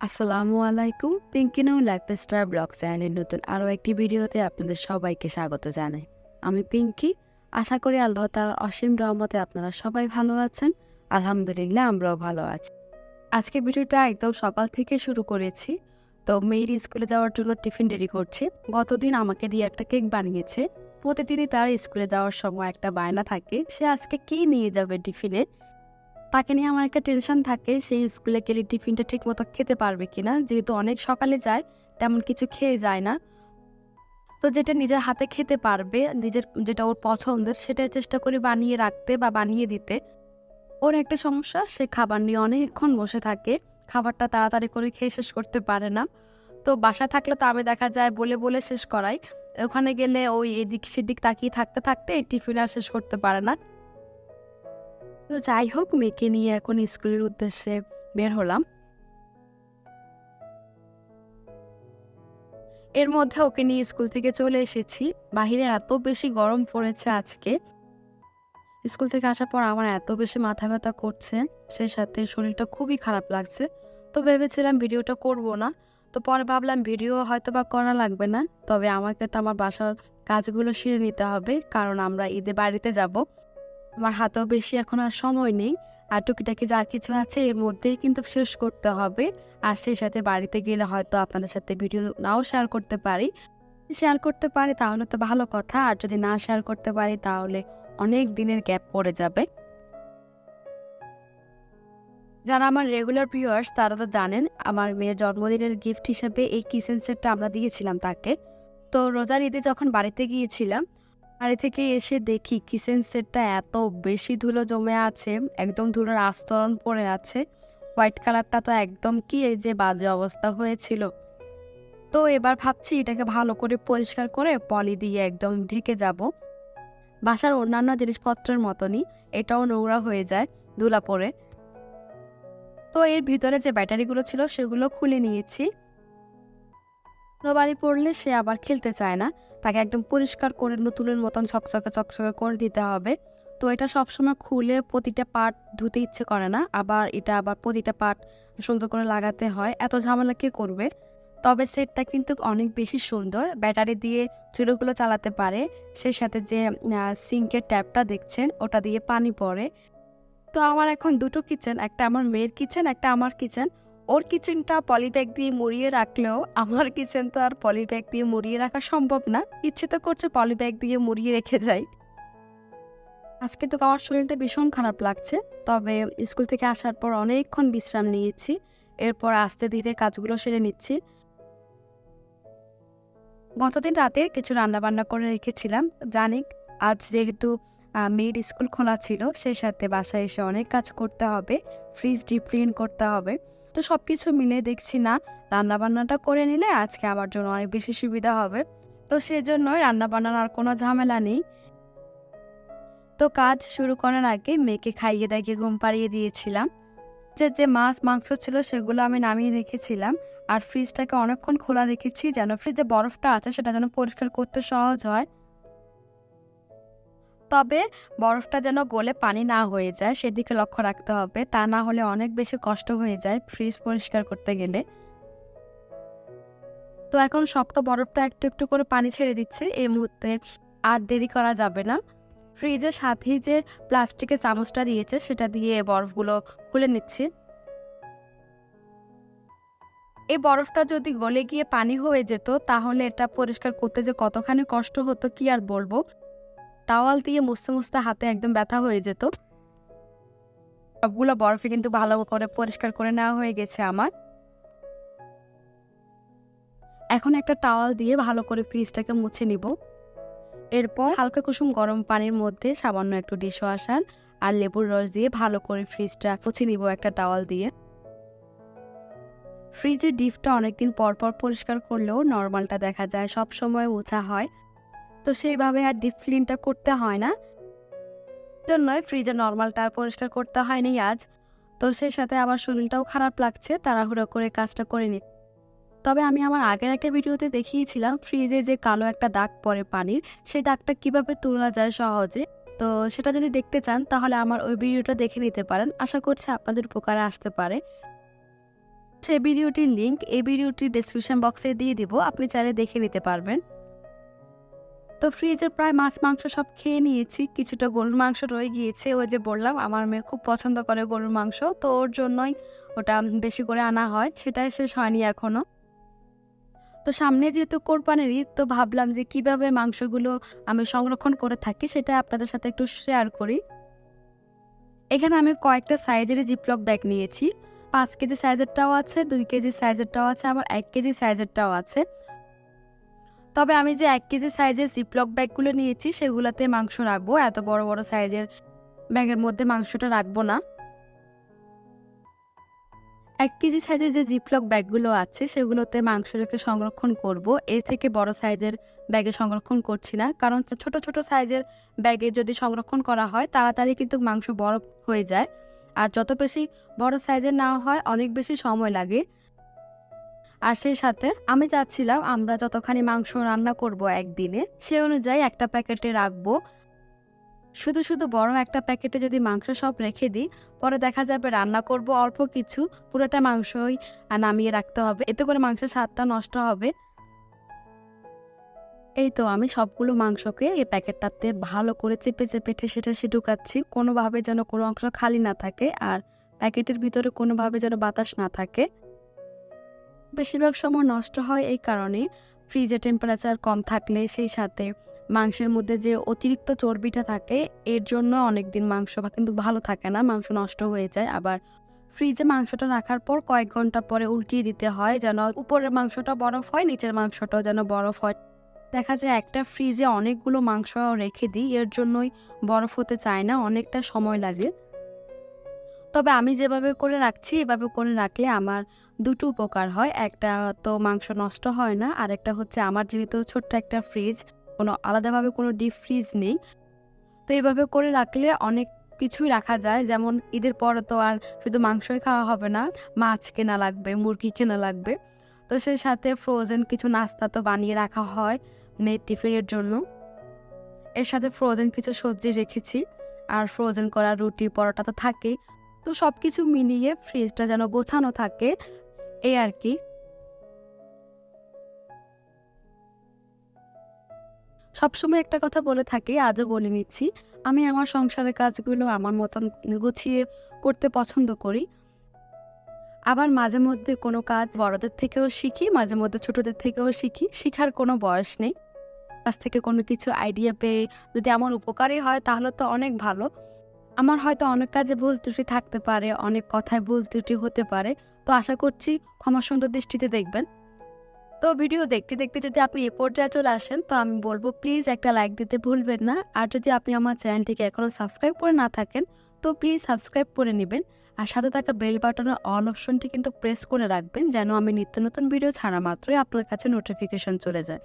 আসসালামু আলাইকুম পিঙ্কি নাও লাইফস্টার ব্লগ চ্যানেলের নতুন আরও একটি ভিডিওতে আপনাদের সবাইকে স্বাগত জানাই। আমি পিঙ্কি আশা করি আল্লাহ তার অসীম রহমতে আপনারা সবাই ভালো আছেন, আলহামদুলিল্লাহ আমরাও ভালো আছি। আজকে ভিডিওটা একদম সকাল থেকে শুরু করেছি, তো মেয়ের স্কুলে যাওয়ার জন্য টিফিন রেডি করছি। গতদিন আমাকে দিয়ে একটা কেক বানিয়েছে, প্রতিদিনই তার স্কুলে যাওয়ার সময় একটা বায়না থাকে, সে আজকে কি নিয়ে যাবে টিফিনে? তাকে নিয়ে আমার একটা টেনশন থাকে, সেই স্কুলে গেলে টিফিনটা ঠিক মতো খেতে পারবে কিনা। যেহেতু অনেক সকালে যায়, তেমন কিছু খেয়ে যায় না। তো যেটা নিজের হাতে খেতে পারবে, নিজের যেটা ওর পছন্দের, সেটাই চেষ্টা করে বানিয়ে রাখতে বা বানিয়ে দিতে। ওর একটা সমস্যা, সে খাবার নিয়ে অনেকক্ষণ বসে থাকে। খাবারটা তাড়াতাড়ি করে খেয়ে শেষ করতে পারে না। তো বাসা থাকলে তো আমি দেখা যায় বলে বলে শেষ করাই। ওখানে গেলে ওই এদিক সেদিক তাকিয়ে থাকতে থাকতে এই টিফিন আর শেষ করতে পারে না। তো যাই হোক, মেয়েকে নিয়ে এখন স্কুলের উদ্দেশ্যে বের হলাম। এর মধ্যে ওকে নিয়ে স্কুল থেকে চলে এসেছি। বাহিরে এত বেশি গরম পড়েছে আজকে। স্কুল থেকে আসার পর আমার এত বেশি মাথা ব্যথা করছে, সেই সাথে শরীরটা খুবই খারাপ লাগছে। তো ভেবেছিলাম ভিডিওটা করব না। তো পরে ভাবলাম ভিডিও হয়তো বা করা লাগবে না, তবে আমাকে তো আমার বাসার কাজগুলো সেরে নিতে হবে, কারণ আমরা ঈদে বাড়িতে যাব। আমার হাতেও বেশি এখন আর সময় নেই। আর টুকিটাকি যা কিছু আছে এর মধ্যেই কিন্তু শেষ করতে হবে। আর সেই সাথে বাড়িতে গেলে হয়তো আপনাদের সাথে ভিডিও নাও শেয়ার করতে পারি। শেয়ার করতে পারি তাহলে তো ভালো কথা। আর যদি না শেয়ার করতে পারি তাহলে অনেক দিনের গ্যাপ পড়ে যাবে। যারা আমার রেগুলার ভিউয়ার্স তারা তো জানেন আমার মেয়ের জন্মদিনের গিফট হিসেবে এই কিচেন সেটটা আমরা দিয়েছিলাম তাকে। তো রোজার ঈদে যখন বাড়িতে গিয়েছিলাম বাড়ি থেকে এসে দেখি কিচেন সেটটা এত বেশি ধুলো জমে আছে, একদম ধুলোর আস্তরণ পড়ে আছে। হোয়াইট কালারটা তো একদম কি এই যে বাজে অবস্থা হয়েছিল। তো এবার ভাবছি এটাকে ভালো করে পরিষ্কার করে পলি দিয়ে একদম ঢেকে যাব। বাসার অন্যান্য জিনিসপত্রের মতনই এটাও নোংরা হয়ে যায় ধুলা পরে তো এর ভিতরে যে ব্যাটারিগুলো ছিল সেগুলো খুলে নিয়েছি। বাড়ি পড়লে সে আবার খেলতে চায় না। তাকে একদম পরিষ্কার করে নতুনের মতন চকচকে চকচকে করে দিতে হবে। তো এটা সবসময় খুলে প্রতিটা পার্ট ধুতে ইচ্ছে করে না। আবার এটা আবার প্রতিটা পার্ট সুন্দর করে লাগাতে হয়। এত ঝামেলা কে করবে? তবে সেটটা কিন্তু অনেক বেশি সুন্দর। ব্যাটারি দিয়ে চুলোগুলো চালাতে পারে। সে সাথে যে সিঙ্কের ট্যাপটা দেখছেন, ওটা দিয়ে পানি পড়ে। তো আমার এখন দুটো কিচেন, একটা আমার মেয়ের কিচেন, একটা আমার কিচেন। ওর কিচেনটা পলিব্যাগ দিয়ে মুড়িয়ে রাখলেও আমার কিচেন তো আর পলিব্যাগ দিয়ে মুড়িয়ে রাখা সম্ভব না। ইচ্ছে তো করছে পলিব্যাগ দিয়ে মুড়িয়ে রেখে যাই। আজকে তো আমার শরীরটা ভীষণ খারাপ লাগছে, তবে স্কুল থেকে আসার পর অনেকক্ষণ বিশ্রাম নিয়েছি, এরপর আস্তে ধীরে কাজগুলো সেরে নিচ্ছি। গতদিন রাতে কিছু রান্না বান্না করে রেখেছিলাম। জানি আজ যেহেতু মেয়ের স্কুল খোলা ছিল, সেই সাথে বাসায় এসে অনেক কাজ করতে হবে ফ্রিজ ডিপ ক্লিন করতে হবে। তো সব কিছু মিলে দেখছি না, রান্নাবান্নাটা করে নিলে আজকে আমার জন্য অনেক বেশি সুবিধা হবে। তো সেজন্যই রান্না বান্নার আর কোনো ঝামেলা নেই। তো কাজ শুরু করার আগে মেয়েকে খাইয়ে দাইয়ে ঘুম পাড়িয়ে দিয়েছিলাম। যে যে মাছ, মাংস ছিল সেগুলো আমি নামিয়ে রেখেছিলাম। আর ফ্রিজটাকে অনেকক্ষণ খোলা রেখেছি যেন ফ্রিজে বরফটা আছে সেটা যেন পরিষ্কার করতে সহজ হয়। তবে বরফটা যেন গলে পানি না হয়ে যায়, সেদিকে লক্ষ্য রাখতে হবে। তা না হলে অনেক বেশি কষ্ট হয়ে যায় ফ্রিজ পরিষ্কার করতে গেলে। তো এখন শক্ত বরফটা একটু একটু করে পানি ছেড়ে দিচ্ছে। এই মুহূর্তে আর দেরি করা যাবে না। ফ্রিজের সাথেই যে প্লাস্টিকের চামচটা দিয়েছে, সেটা দিয়ে বরফগুলো খুলে নিচ্ছি। এই বরফটা যদি গলে গিয়ে পানি হয়ে যেত, তাহলে এটা পরিষ্কার করতে যে কতখানি কষ্ট হতো, কি আর বলব? টাওয়াল দিয়ে মুছতে মুছতে হাতে একদম ব্যথা হয়ে যেত। সবগুলো বরফে কিন্তু ভালো করে পরিষ্কার করে নেওয়া হয়ে গেছে আমার। এখন একটা টাওয়াল দিয়ে ভালো করে ফ্রিজটাকে মুছে নিব। এরপর হালকা কুসুম গরম পানির মধ্যে সামান্য একটু ডিশ ওয়াশার আর লেবুর রস দিয়ে ভালো করে ফ্রিজটা মুছে নিব একটা টাওয়াল দিয়ে। ফ্রিজের ডিপটা অনেকদিন পর পর পরিষ্কার করলেও নর্মালটা দেখা যায় সব সময় মোছা হয়। তো সেইভাবে আর ডিপ ক্লিনটা করতে হয় না। জন্যই ফ্রিজে নর্মালটা আর পরিষ্কার করতে হয়নি আজ। তো সেই সাথে আবার শরীরটাও খারাপ লাগছে, তাড়াহুড়ো করে কাজটা করে নি। তবে আমি আমার আগের একটা ভিডিওতে দেখিয়েছিলাম ফ্রিজে যে কালো একটা দাগ পড়ে পানির, সেই দাগটা কীভাবে তোলা যায় সহজে? তো সেটা যদি দেখতে চান, তাহলে আমার ওই ভিডিওটা দেখে নিতে পারেন। আশা করছি আপনাদের উপকারে আসতে পারে। সে ভিডিওটির লিঙ্ক এই ভিডিওটির ডিসক্রিপশন বক্সে দিয়ে দিব, আপনি চাইলে দেখে নিতে পারবেন। তো ফ্রিজে প্রায় মাছ, মাংস সব খেয়ে নিয়েছি। কিছুটা গরুর মাংস রয়ে গিয়েছে। ওই যে বললাম, আমার মেয়ে খুব পছন্দ করে গরুর মাংস। তো ওর জন্যই ওটা বেশি করে আনা হয়। সেটাই শেষ হয়নি এখনও তো সামনে যেহেতু কোরবানির ঈদ, তো ভাবলাম যে কীভাবে মাংসগুলো আমি সংরক্ষণ করে থাকি, সেটা আপনাদের সাথে একটু শেয়ার করি। এখানে আমি কয়েকটা সাইজের জিপলক ব্যাগ নিয়েছি। পাঁচ কেজি সাইজেরটাও আছে, দুই কেজি সাইজেরটাও আছে, আবার এক কেজি সাইজেরটাও আছে। তবে আমি যে এক কেজি সাইজের জিপলক ব্যাগগুলো নিয়েছি, সেগুলোতে মাংস রাখব। এত বড় বড় সাইজের ব্যাগের মধ্যে মাংসটা রাখব না। এক কেজি সাইজের যে জিপলক ব্যাগগুলো আছে, সেগুলোতে মাংস রেখে সংরক্ষণ করব। এর থেকে বড় সাইজের ব্যাগে সংরক্ষণ করছি না, কারণ ছোট ছোট সাইজের ব্যাগে যদি সংরক্ষণ করা হয়, তাড়াতাড়ি কিন্তু মাংস বরফ হয়ে যায়। আর যত বেশি বড় সাইজের নেওয়া হয়, অনেক বেশি সময় লাগে। আর সেই সাথে আমি চাচ্ছিলাম আমরা যতখানি মাংস রান্না করব একদিনে, সে অনুযায়ী একটা প্যাকেটে রাখব। শুধু শুধু বড় একটা প্যাকেটে যদি মাংস সব রেখে দিই, পরে দেখা যাবে রান্না করব অল্প কিছু, পুরোটা মাংসই নামিয়ে রাখতে হবে। এতে করে মাংসের স্বাদটা নষ্ট হবে। এই তো আমি সবগুলো মাংসকে এই প্যাকেটটাতে ভালো করে চেপে চেপে ঠেসে ঠেসে ঢুকাচ্ছি। কোনোভাবে যেন কোনো অংশ খালি না থাকে আর প্যাকেটের ভিতরে কোনোভাবে যেন বাতাস না থাকে। বেশিরভাগ সময় নষ্ট হয় এই কারণে। ফ্রিজে টেম্পারেচার কম থাকলে সেই সাথে মাংসের মধ্যে যে অতিরিক্ত চর্বিটা থাকে, এর জন্য অনেক দিন মাংস কিন্তু ভালো থাকে না, মাংস নষ্ট হয়ে যায়। আবার ফ্রিজে মাংসটা রাখার পর কয়েক ঘণ্টা পরে উল্টিয়ে দিতে হয় যেন উপরের মাংসটা বরফ হয়, নিচের মাংসটাও যেন বরফ হয়। দেখা যায় একটা ফ্রিজে অনেকগুলো মাংস রেখে দিই, এর জন্যই বরফ হতে চায় না, অনেকটা সময় লাগে। তবে আমি যেভাবে করে রাখছি, এভাবে করে রাখলে আমার দুটো উপকার হয়। একটা তো মাংস নষ্ট হয় না, আর একটা হচ্ছে আমার যেহেতু ছোট্ট একটা ফ্রিজ কোনো আলাদাভাবে কোনো ডিপ ফ্রিজ নেই। তো এভাবে করে রাখলে অনেক কিছুই রাখা যায়। যেমন ঈদের পর তো আর শুধু মাংসই খাওয়া হবে না, মাছ কেনা লাগবে, মুরগি কেনা লাগবে। তো সেই সাথে ফ্রোজেন কিছু নাস্তা তো বানিয়ে রাখা হয় মেয়ের টিফিনের জন্য। এর সাথে ফ্রোজেন কিছু সবজি রেখেছি, আর ফ্রোজেন করা রুটি, পরোটা তো থাকেই। তো সব কিছু মিলিয়ে ফ্রিজটা যেন গোছানো থাকে। এই আর কি। সবসময় একটা কথা বলে থাকি, আজও বলে নিচ্ছি, আমি আমার সংসারের কাজগুলো আমার মতন গুছিয়ে করতে পছন্দ করি। আবার মাঝে মধ্যে কোনো কাজ বড়দের থেকেও শিখি, মাঝে মধ্যে ছোটদের থেকেও শিখি, শিখার কোনো বয়স নেই। কাছ থেকে কোনো কিছু আইডিয়া পেয়ে যদি আমার উপকারই হয়, তাহলে তো অনেক ভালো। আমার হয়তো অনেক কাজে ভুল ত্রুটি থাকতে পারে, অনেক কথায় ভুল ত্রুটি হতে পারে। তো আশা করছি ক্ষমা সুন্দর দৃষ্টিতে দেখবেন। তো ভিডিও দেখতে দেখতে যদি আপনি এ পর্যায়ে চলে আসেন, তো আমি বলব প্লিজ একটা লাইক দিতে ভুলবেন না। আর যদি আপনি আমার চ্যানেলটিকে এখনও সাবস্ক্রাইব করে না থাকেন, তো প্লিজ সাবস্ক্রাইব করে নেবেন। আর সাথে থাকা বেল বাটনের অল অপশনটি কিন্তু প্রেস করে রাখবেন, যেন আমি নিত্য নতুন ভিডিও ছাড়া মাত্রই আপনার কাছে নোটিফিকেশন চলে যায়।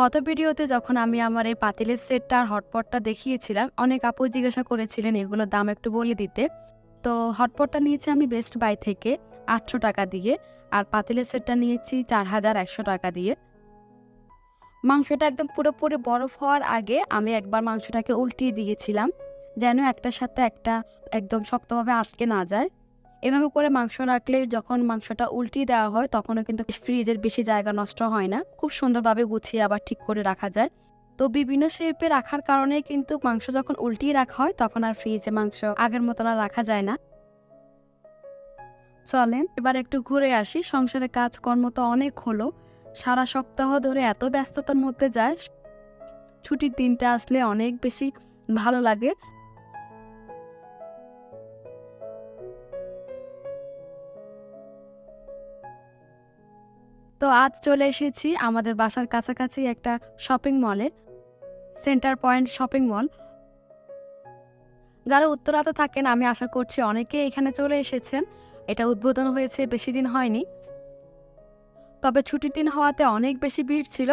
গত ভিডিওতে যখন আমি আমার এই পাতিলের সেটটা আর হটপটটা দেখিয়েছিলাম, অনেক আপু জিজ্ঞাসা করেছিলেন এগুলোর দাম একটু বলে দিতে। তো হটপটটা নিয়েছি আমি বেস্ট বাই থেকে আটশো টাকা দিয়ে আর পাতিলের সেটটা নিয়েছি চার হাজার একশো টাকা দিয়ে। মাংসটা একদম পুরোপুরি বরফ হওয়ার আগে আমি একবার মাংসটাকে উল্টিয়ে দিয়েছিলাম, যেন একটার সাথে একটা একদম শক্তভাবে আটকে না যায়। এভাবে করে মাংস রাখলে যখন মাংসটা উল্টিয়ে দেওয়া হয়, তখনও কিন্তু ফ্রিজের বেশি জায়গা নষ্ট হয় না। খুব সুন্দরভাবে গুছিয়ে আবার ঠিক করে রাখা যায়। তো বিভিন্ন শেপে রাখার কারণে কিন্তু মাংস যখন উল্টিয়ে রাখা হয়, তখন আর ফ্রিজে মাংস আগের মতন আর রাখা যায় না। চলেন, এবার একটু ঘুরে আসি। সংসারে কাজকর্ম তো অনেক হলো। সারা সপ্তাহ ধরে এত ব্যস্ততার মধ্যে যায়। ছুটির দিনটা আসলে অনেক বেশি ভালো লাগে। তো আজ চলে এসেছি আমাদের বাসার কাছাকাছি একটা শপিং মলে সেন্টার পয়েন্ট শপিং মল যারা উত্তরাতে থাকেন, আমি আশা করছি অনেকে এখানে চলে এসেছেন। এটা উদ্বোধন হয়েছে, বেশি দিন হয়নি। তবে ছুটির দিন হওয়াতে অনেক বেশি ভিড় ছিল।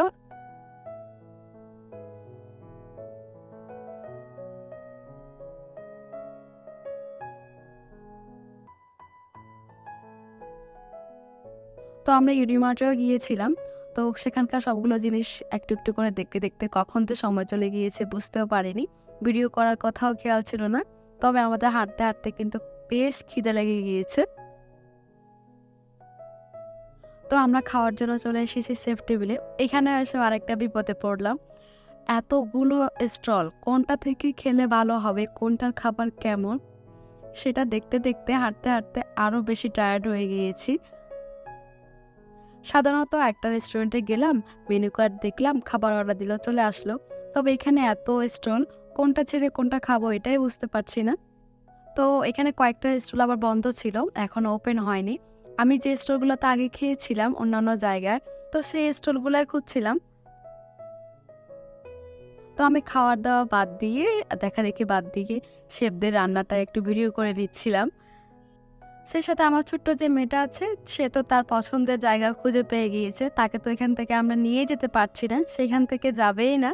তো আমরা ইউনিমার্টেও গিয়েছিলাম। তো সেখানকার সবগুলো জিনিস একটু একটু করে দেখতে দেখতে কখন তো সময় চলে গিয়েছে বুঝতেও পারিনি। ভিডিও করার কথাও খেয়াল ছিল না। তবে আমাদের হাঁটতে হাঁটতে কিন্তু বেশ খিদে লেগে গিয়েছে। তো আমরা খাওয়ার জন্য চলে এসেছি সেফ টেবিলে এখানে এসে আরেকটা বিপদে পড়লাম। এতগুলো স্টল, কোনটা থেকে খেলে ভালো হবে, কোনটার খাবার কেমন, সেটা দেখতে দেখতে, হাঁটতে হাঁটতে আরও বেশি টায়ার্ড হয়ে গিয়েছি। সাধারণত একটা রেস্টুরেন্টে গেলাম মেনু কার্ড দেখলাম, খাবার অর্ডার দিল, চলে আসলো। তবে এখানে এত স্টল কোনটা ছেড়ে কোনটা খাব এটাই বুঝতে পারছি না। তো এখানে কয়েকটা স্টল আবার বন্ধ ছিল, এখন ওপেন হয়নি। আমি যে স্টলগুলোতে আগে খেয়েছিলাম অন্যান্য জায়গায়, তো সেই স্টলগুলোই খুঁজছিলাম। তো আমি খাওয়ার দাওয়া বাদ দিয়ে, দেখা দেখি বাদ দিয়ে শেফদের রান্নাটা একটু ভিডিও করে নিচ্ছিলাম। সেই সাথে আমার ছোট্ট যে মেয়েটা আছে, সে তো তার পছন্দের জায়গা খুঁজে পেয়ে গিয়েছে। তাকে তো এখান থেকে আমরা নিয়ে যেতে পারছি না সেখান থেকে যাবেই না।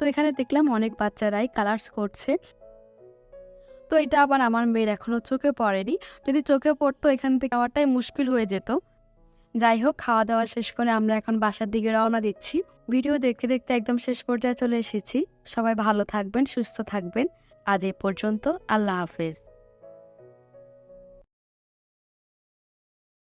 তো এখানে দেখলাম অনেক বাচ্চারাই কালার্স করছে। তো এটা আবার আমার মেয়ের এখনও চোখে পড়েনি। যদি চোখে পড়তো, এখান থেকে যাওয়াটাই মুশকিল হয়ে যেত। যাই হোক, খাওয়া দাওয়া শেষ করে আমরা এখন বাসার দিকে রওনা দিচ্ছি। ভিডিও দেখতে দেখতে একদম শেষ পর্যায়ে চলে এসেছি। সবাই ভালো থাকবেন, সুস্থ থাকবেন। আজ এ পর্যন্ত আল্লাহ হাফেজ।